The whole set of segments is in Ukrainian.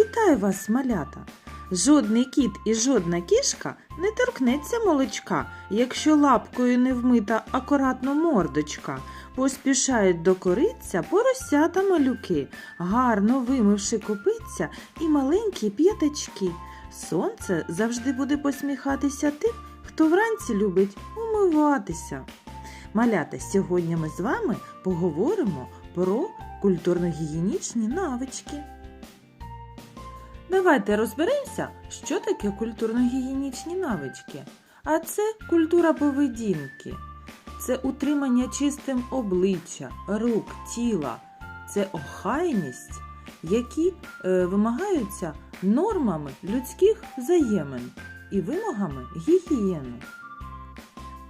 Вітаю вас, малята! Жодний кіт і жодна кішка не торкнеться молочка, якщо лапкою не вмита акуратно мордочка. Поспішають до кориця поросята малюки, гарно вимивши копиця і маленькі п'ятачки. Сонце завжди буде посміхатися тим, хто вранці любить умиватися. Малята, сьогодні ми з вами поговоримо про культурно-гігієнічні навички. Давайте розберемося, що таке культурно-гігієнічні навички. А це культура поведінки, це утримання чистим обличчя, рук, тіла, це охайність, які е, вимагаються нормами людських взаємин і вимогами гігієни.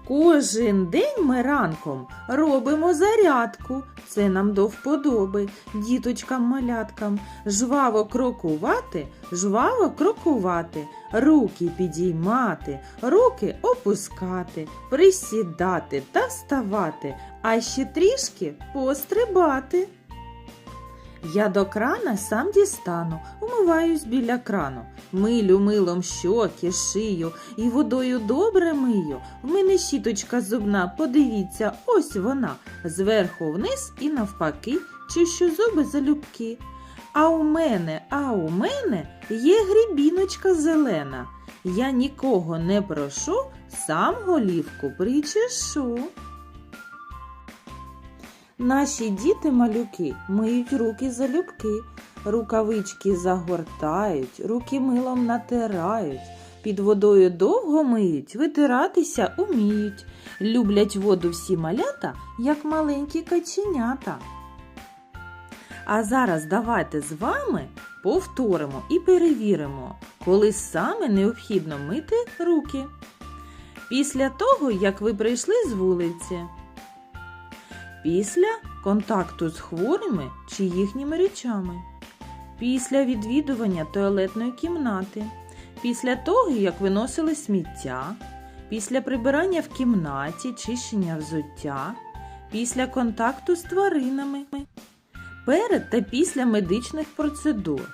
Кожен день ми ранком робимо зарядку. Це нам до вподоби, діточкам-маляткам. Жваво крокувати, жваво крокувати, руки підіймати, руки опускати, присідати та вставати, а ще трішки пострибати. Я до крана сам дістану, умиваюсь біля крану. Милю милом щоки, шию і водою добре мию. В мене щіточка зубна, подивіться, ось вона. Зверху вниз і навпаки, чищу зуби залюбки. А у мене, а у мене є грібіночка зелена. Я нікого не прошу, сам голівку причешу. Наші діти-малюки миють руки залюбки, рукавички загортають, руки милом натирають, під водою довго миють, витиратися уміють. Люблять воду всі малята, як маленькі каченята. А зараз давайте з вами повторимо і перевіримо, коли саме необхідно мити руки. Після того, як ви прийшли з вулиці. Після контакту з хворими чи їхніми речами. Після відвідування туалетної кімнати. Після того, як виносили сміття. Після прибирання в кімнаті, чищення взуття. Після контакту з тваринами. Перед та після медичних процедур.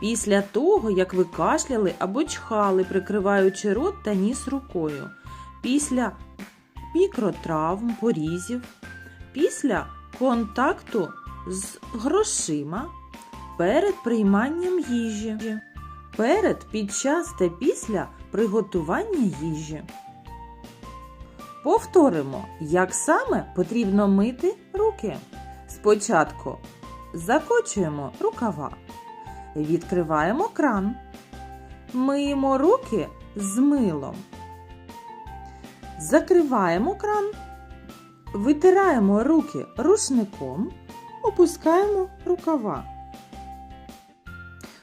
Після того, як ви кашляли або чхали, прикриваючи рот та ніс рукою. Після мікротравм, порізів після контакту з грошима, перед прийманням їжі, перед, під час та після приготування їжі. Повторимо, як саме потрібно мити руки. Спочатку закочуємо рукава, відкриваємо кран, миємо руки з милом, закриваємо кран. Витираємо руки рушником, опускаємо рукава.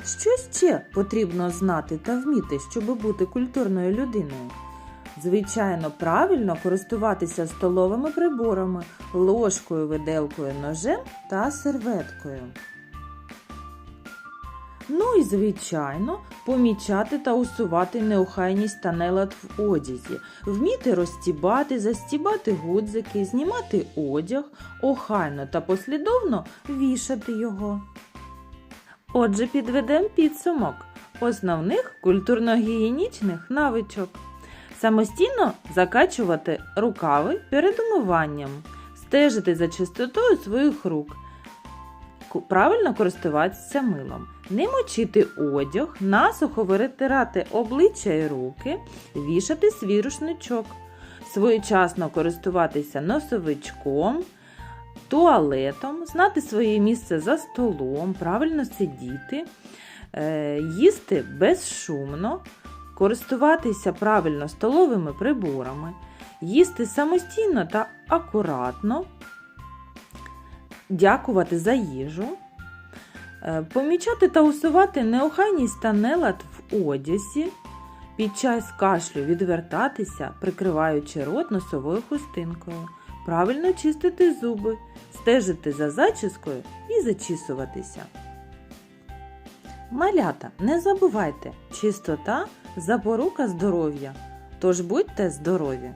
Що ще потрібно знати та вміти, щоб бути культурною людиною? Звичайно, правильно користуватися столовими приборами, ложкою, виделкою, ножем та серветкою. Ну і, звичайно, помічати та усувати неохайність та нелад в одязі, вміти розстібати, застібати гудзики, знімати одяг, охайно та послідовно вішати його. Отже, підведемо підсумок основних культурно-гігієнічних навичок. Самостійно закачувати рукави перед умиванням, стежити за чистотою своїх рук, правильно користуватися милом, не мочити одяг, насухо витирати обличчя і руки, вішати свій рушничок, своєчасно користуватися носовичком, туалетом, знати своє місце за столом, правильно сидіти, е, їсти безшумно, користуватися правильно столовими приборами, їсти самостійно та акуратно дякувати за їжу, е, помічати та усувати неохайність та нелад в одязі, під час кашлю відвертатися, прикриваючи рот носовою хустинкою, правильно чистити зуби, стежити за зачіскою і зачісуватися. Малята, не забувайте, чистота запорука здоров'я. Тож будьте здорові!